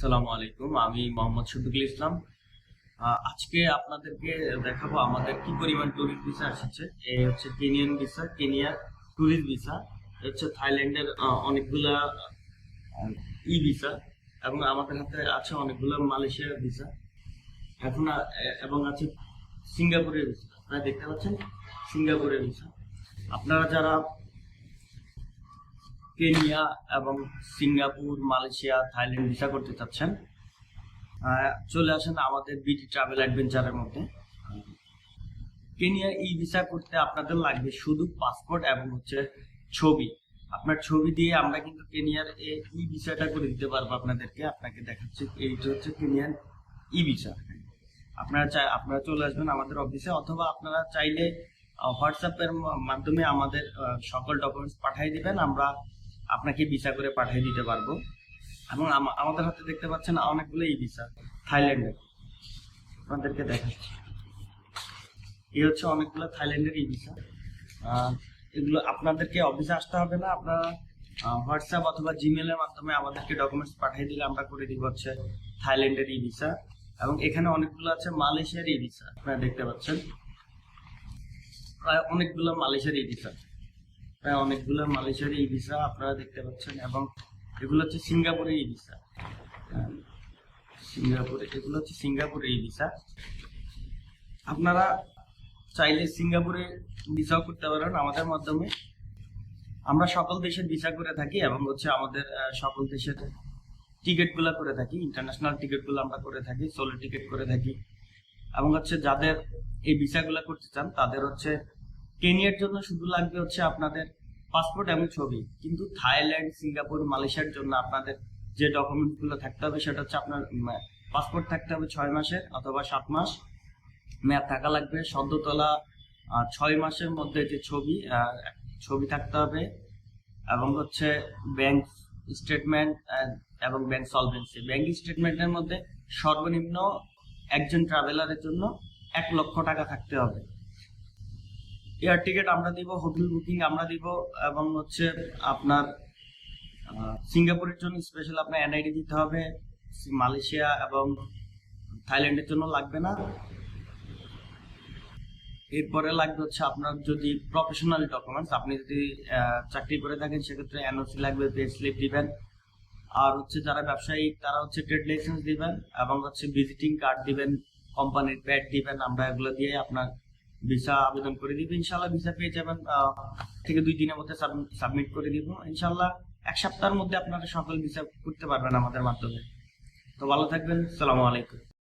আসসালামু আলাইকুম, আমি মোহাম্মদ শফিকুল ইসলাম। আজকে আপনাদেরকে দেখাবো আমাদের কি পরিমাণ টুরিস্ট ভিসা এসেছে এই হচ্ছে কেনিয়ান ভিসা কেনিয়ার টুরিস্ট ভিসা হচ্ছে থাইল্যান্ডের অনেকগুলা, ই ভিসা এবং আমাদের হাতে আছে অনেকগুলো মালয়েশিয়ার ভিসা এখন এবং আছে সিঙ্গাপুরের ভিসা আপনারা দেখতে পাচ্ছেন? সিঙ্গাপুরের ভিসা আপনারা যারা কেনিয়া এবং সিঙ্গাপুর, মালয়েশিয়া, থাইল্যান্ড ভিসা করতে চাচ্ছেন। চলে আসেন আমাদের বিটি ট্রাভেল অ্যাডভেঞ্চারের মধ্যে। কেনিয়া ই ভিসা করতে আপনাদের লাগবে শুধু পাসপোর্ট এবং হচ্ছে ছবি। আপনার ছবি দিয়ে আমরা কিন্তু কেনিয়ার ই ভিসাটা করে দিতে পারব আপনাদেরকে। আপনাকে দেখাচ্ছি, এইটা হচ্ছে কেনিয়ার ই ভিসা। আপনারা চাই আপনারা চলে আসবেন আমাদের অফিসে অথবা আপনারা চাইলে হোয়াটসঅ্যাপের মাধ্যমে আমাদের সকল ডকুমেন্টস পাঠিয়ে দিবেন। আমরা আপনাকে ভিসা করে পাঠিয়ে দিতে পারব। এবং আমাদের হাতে দেখতে পাচ্ছেন অনেকগুলো ই ভিসা থাইল্যান্ডের। আপনাদেরকে দেখাচ্ছি। এই হচ্ছে অনেকগুলো থাইল্যান্ডের ই ভিসা এগুলো আপনাদেরকে অফিসে আসতে হবে না, আপনারা হোয়াটসঅ্যাপ অথবা জিমেলের মাধ্যমে আমাদেরকে ডকুমেন্টস পাঠিয়ে দিলে আমরা করে দিব হচ্ছে থাইল্যান্ডের ই ভিসা। এবং এখানে অনেকগুলো আছে মালয়েশিয়ার ই ভিসা, আপনারা দেখতে পাচ্ছেন। প্রায় অনেকগুলো মালয়েশিয়ার ই ভিসা। প্রায় অনেকগুলো মালয়েশিয়ার ই ভিসা আপনারা দেখতে পাচ্ছেন এবং এগুলো হচ্ছে সিঙ্গাপুরের ই ভিসা সিঙ্গাপুরে, এগুলো হচ্ছে সিঙ্গাপুরের ই ভিসা আপনারা চাইলে সিঙ্গাপুরে ভিসাও করতে পারেন আমাদের মাধ্যমে। আমরা সকল দেশের ভিসা করে থাকি এবং হচ্ছে আমাদের সকল দেশের টিকিটগুলো করে থাকি। ইন্টারন্যাশনাল টিকিটগুলো আমরা করে থাকি সোলো টিকিট করে থাকি। এবং হচ্ছে যাদের এই ভিসাগুলো করতে চান, তাদের হচ্ছে কেনিয়ার জন্য শুধু লাগবে হচ্ছে আপনাদের পাসপোর্ট এবং ছবি। কিন্তু থাইল্যান্ড, সিঙ্গাপুর, মালয়েশিয়ার জন্য আপনাদের যে ডকুমেন্টগুলো থাকতে হবে, সেটা হচ্ছে আপনার পাসপোর্ট থাকতে হবে ছয় মাসের অথবা সাত মাস। মেয়াদ থাকা লাগবে। সদ্যতলা ছয় মাসের মধ্যে যে ছবি ছবি থাকতে হবে। এবং হচ্ছে ব্যাংক স্টেটমেন্ট এবং ব্যাংক সলভেন্সি ব্যাংক স্টেটমেন্টের মধ্যে সর্বনিম্ন একজন ট্রাভেলারের জন্য এক লক্ষ টাকা থাকতে হবে। এয়ার টিকিট আমরা দিব হোটেল বুকিং আমরা দিব, এবং হচ্ছে আপনার সিঙ্গাপুরের জন্য স্পেশাল আপনার এনআইডি দিতে হবে, মালয়েশিয়া এবং থাইল্যান্ডের জন্য লাগবে না। এরপরে লাগবে হচ্ছে আপনার যদি প্রফেশনাল ডকুমেন্টস আপনি যদি চাকরি করে থাকেন, সেক্ষেত্রে এনওসি লাগবে পে স্লিপ দিবেন। আর হচ্ছে যারা ব্যবসায়ী, তারা হচ্ছে ট্রেড লাইসেন্স দিবেন, এবং হচ্ছে ভিজিটিং কার্ড দিবেন কোম্পানির প্যাড দিবেন, আমরা এগুলো দিয়ে আপনার ভিসা আবেদন করে দিব ইনশাল্লাহ ভিসা পেয়ে যাবেন থেকে দুই দিনের মধ্যে সাবমিট করে দিব। ইনশাল্লাহ এক সপ্তাহের মধ্যে আপনারা সকল ভিসা করতে পারবেন আমাদের মাধ্যমে। তো ভালো থাকবেন, সালামু আলাইকুম।